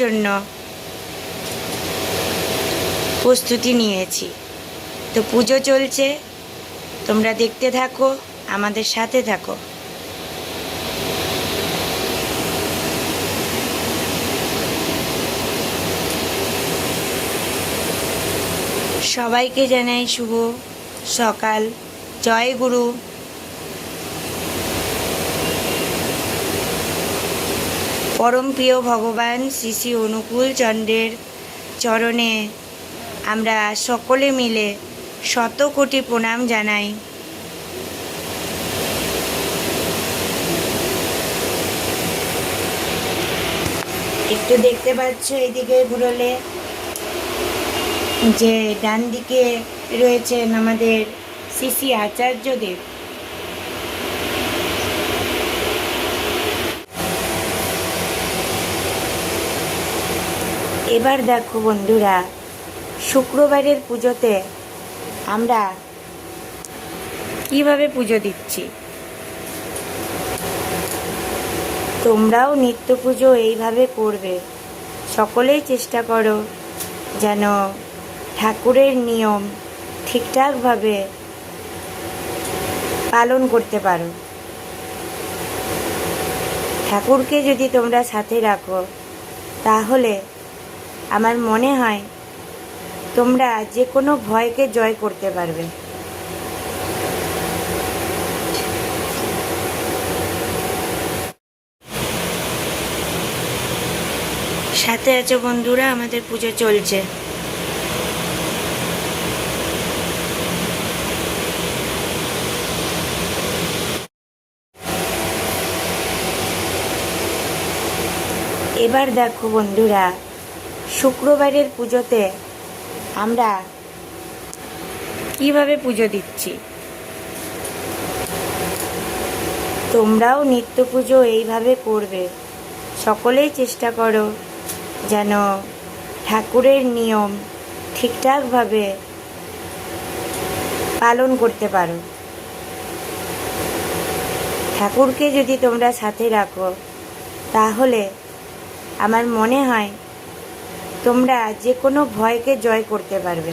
জন্য প্রস্তুতি নিয়েছি। তো পুজো চলছে। তোমরা দেখতে থাকো, আমাদের সাথে থাকো। সবাইকে জানাই শুভ সকাল। জয় গুরু। পরম প্রিয় ভগবান শ্রী শ্রী অনুকূল চন্দ্রের চরণে আমরা সকলে মিলে শত কোটি প্রণাম জানাই। একটু দেখতে পাচ্ছ এদিকে ঘুরলে যে ডান দিকে রয়েছেন আমাদের শ্রী আচার্যদেব। এবার দেখো বন্ধুরা, শুক্রবারের পুজোতে আমরা কীভাবে পুজো দিচ্ছি? তোমরাও নিত্য পুজো এইভাবে করবে। সকলেই চেষ্টা করো যেন ঠাকুরের নিয়ম ঠিকঠাকভাবে পালন করতে পারো। ঠাকুরকে যদি তোমরা সাথে রাখো, তাহলে আমার মনে হয় তোমরা যে কোনো ভয়কে জয় করতে পারবে। সাথে আছে বন্ধুরা, আমাদের পুজো চলছে। এবার দেখো বন্ধুরা শুক্রবারের পুজোতে আমরা কীভাবে পুজো দিচ্ছি? তোমরাও নিত্য পুজো এইভাবে করবে। সকলেই চেষ্টা করো যেন ঠাকুরের নিয়ম ঠিকঠাকভাবে পালন করতে পারো। ঠাকুরকে যদি তোমরা সাথে রাখো, তাহলে আমার মনে হয় তোমরা যে কোনো ভয়কে জয় করতে পারবে।